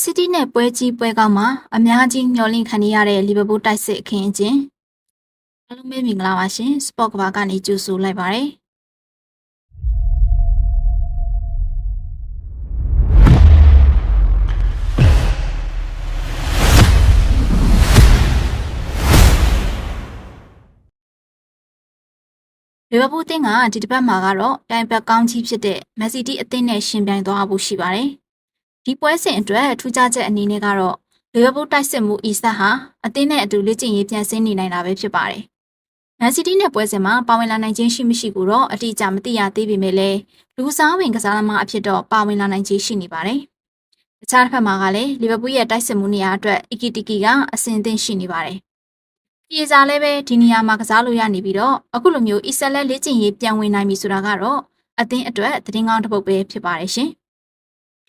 စီးတီးနဲ့ပွဲကြီးပွဲကောင်းမှာအများကြီးမျှော်လင့်ခံနေရတဲ့လီဗာပူးတိုက်စစ်အခင်းအကျင်းအားလုံးပဲမင်္ဂလာပါရှင်စပေါ့ကဘာကနေကြိုဆိုလိုက်ပါရစေလီဗာပူးအသင်းကဒီတစ်ပတ်မှာကတော့တိုင်ပတ်ကောင်းကြီးဖြစ်တဲ့မက်ဆီတီအသင်းနဲ့ရှင်ပြိုင်သွားဖို့ရှိပါတယ်။ ဒီပွဲစဉ်အတွက်ထူးခြားချက်အနေနဲ့ကတော့လီဗာပူးတိုက်စစ်မှုအီဆက်ဟာအသင်းနဲ့အတူလေ့ကျင့်ရေးပြန်ဆင်းနေနိုင်တာပဲဖြစ်ပါတယ်။မန်စီးတီးနဲ့ပွဲစဉ်မှာပါဝင်လာနိုင်ခြင်းရှိမရှိကိုတော့အတိအကျမသိရသေးပေမဲ့လည်းလူစားဝင်ကစားသမားအဖြစ်တော့ပါဝင်လာနိုင်ခြင်းရှိနေပါတယ်။တခြားတစ်ဖက်မှာကလည်းလီဗာပူးရဲ့တိုက်စစ်မှုနေရာအတွက်အီကီတီကီကအဆင်သင့်ရှိနေပါတယ်။ပြေစာလည်းပဲဒီနေရာမှာကစားလို့ရနေပြီးတော့အခုလိုမျိုးအီဆက်လက်လေ့ကျင့်ရေးပြန်ဝင်နိုင်ပြီဆိုတာကတော့အသင်းအတွက်သတင်းကောင်းတစ်ပုဒ်ပဲဖြစ်ပါတယ်ရှင်။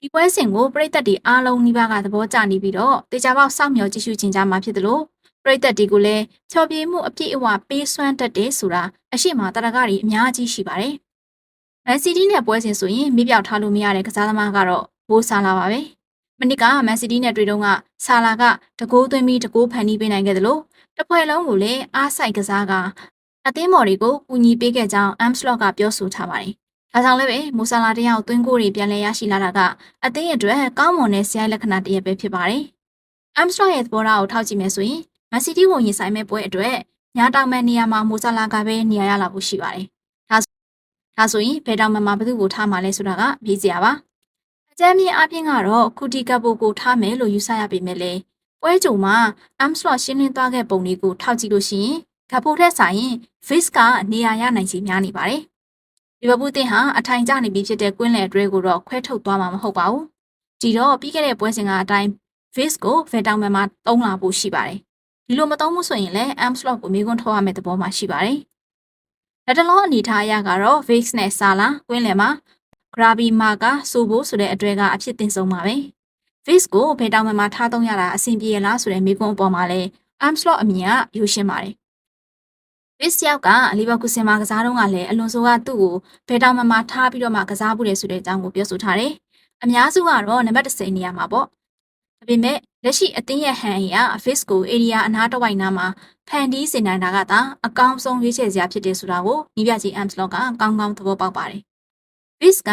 ဒီပွဲစဉ်ကိုပြည်သက်တွေအားလုံးနှိပါကသဘောကျနေပြီးတော့တေချာပေါက်စောင့်မျှော်ကြည့်ရှုခြင်းကြမှာဖြစ်တယ်လို့ပြည်သက်တွေကိုလည်းချော်ပြေမှုအပြည့်အဝပေးစွမ်းတတ်တယ်ဆိုတာအရှိမတရကတွေအများကြီးရှိပါတယ်။မန်စီးတီးနဲ့ပွဲစဉ်ဆိုရင်မိပြောက်ထားလို့မရတဲ့ကစားသမားကတော့ဘိုးဆာလာပါပဲ။မနစ်ကမန်စီးတီးနဲ့တွေ့တော့ကဆာလာကတကိုးသွင်းပြီးတကိုးဖန်တီးပေးနိုင်ခဲ့တယ်လို့တစ်ဖွဲ့လုံးကိုလည်းအားဆိုင်ကစားကအသင်းမော်တွေကိုကူညီပေးခဲ့ကြောင်း Amslot ကပြောဆိုထားပါတယ်။ ဒါကြောင့်လည်းပဲမူဆာလာတယောက်သွင်းကိုတွေပြန်လည်ရရှိလာတာကအသင်းအတွက်ကောင်းမွန်တဲ့ဆရာလက္ခဏာတစ်ရပ်ပဲဖြစ်ပါတယ်။ Amslot ရဲ့သဘောထားကိုထောက်ကြည့်မယ်ဆိုရင်မန်စီးတီးကိုရင်ဆိုင်မဲ့ပွဲအတွက်ညာတောင်မဲ့နေရာမှာမူဆာလာကပဲနေရာရလာဖို့ရှိပါတယ်။ဒါဒါဆိုရင်ဘယ်တောင်မှမဘသူ့ကိုထားမှာလဲဆိုတာကမေးစရာပါ။အကြမ်းမြင့်အပြင်ကတော့ခုတီကပ်ဘိုကိုထားမယ်လို့ယူဆရပေမဲ့လည်းပွဲကြုံမှာ Amslot ရှင်းလင်းသွားခဲ့ပုံလေးကိုထောက်ကြည့်လို့ရှိရင်ကပ်ဘိုထက်ဆိုင်ရင် Viz ကနေရာရနိုင်ချေများနေပါတယ်။ လီဗာပူးတင်ဟာအထိုင်ကျနေပြီဖြစ်တဲ့ကွင်းလယ်အတွဲကိုတော့ခွဲထုတ်သွားမှာမဟုတ်ပါဘူး။ဒီတော့ပြီးခဲ့တဲ့ပွဲစဉ်ကအတိုင်း Viz ကိုဗက်တောင်မန်မှာတုံးလာဖို့ရှိပါတယ်။ဒီလိုမတုံးမှုဆိုရင်လည်း Amslot ကိုမေးခွန်းထုတ်ရမယ့်သဘောမှရှိပါတယ်။လက်တလုံးအနေထားအရကတော့ Viz နဲ့ဆာလာကွင်းလယ်မှာ Grabi Marka ဆိုဖို့ဆိုတဲ့အတွေ့ကအဖြစ်တင်ဆုံးပါပဲ။ Viz ကိုဗက်တောင်မန်မှာထားသုံးရတာအဆင်ပြေရလားဆိုတဲ့မေးခွန်းအပေါ်မှာလည်း Amslot အမြင်ကယူရှင်းပါတယ်။ Viz ယောက်ကလီဗာပူးဆင်မှာကစားတော့ကလည်းအလွန်ဆိုးကသူ့ကိုဘယ်တောင်မှမထားပြီးတော့မှကစားဖို့လေဆိုတဲ့အကြောင်းကိုပြောဆိုထားတယ်။အများစုကတော့နံပါတ်10နေရာမှာပေါ့။ဒါပေမဲ့လက်ရှိအသင်းရဲ့ဟန်အရာ Viz ကို area အနားတစ်ဝိုက်နားမှာဖန်တီးစေနိုင်တာကသာအကောင်းဆုံးရွေးချယ်စရာဖြစ်တယ်ဆိုတာကိုညီပြကြီး Amslot ကကောင်းကောင်းသဘောပေါက်ပါတယ်။ Viz က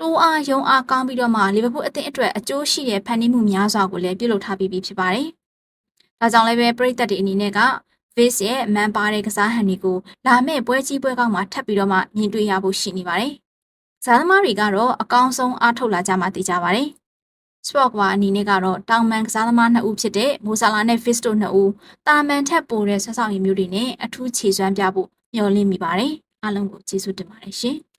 တိုးအားယုံအားကောင်းပြီးတော့မှလီဗာပူးအသင်းအတွက်အကျိုးရှိတဲ့ဖန်တီးမှုများစွာကိုလည်းပြုလုပ်ထားပြီးပြီဖြစ်ပါတယ်။ဒါကြောင့်လည်းပဲပရိသတ်တွေအနေနဲ့က Viz ရဲ့မန်ပါတဲ့ကစားဟန်တွေကိုလာမယ့်ပွဲကြီးပွဲကောင်းမှာထပ်ပြီးတော့မှမြင်တွေ့ရဖို့ရှိနေပါတယ်။ဇာသမားတွေကတော့အကောင်းဆုံးအားထုတ်လာကြမှာသိကြပါတယ်။ Sport ကအနေနဲ့ကတော့တောင်မန်ကစားသမားနှစ်ဦးဖြစ်တဲ့မိုဆာလာနဲ့ Viz တို့နှစ်ဦးတာမန်ထက်ပိုတဲ့ဆက်ဆောင်ရည်မျိုးတွေနဲ့အထူးခြေစွမ်းပြဖို့မျှော်လင့်မိပါတယ်။အားလုံးကိုကျေးဇူးတင်ပါတယ်ရှင်။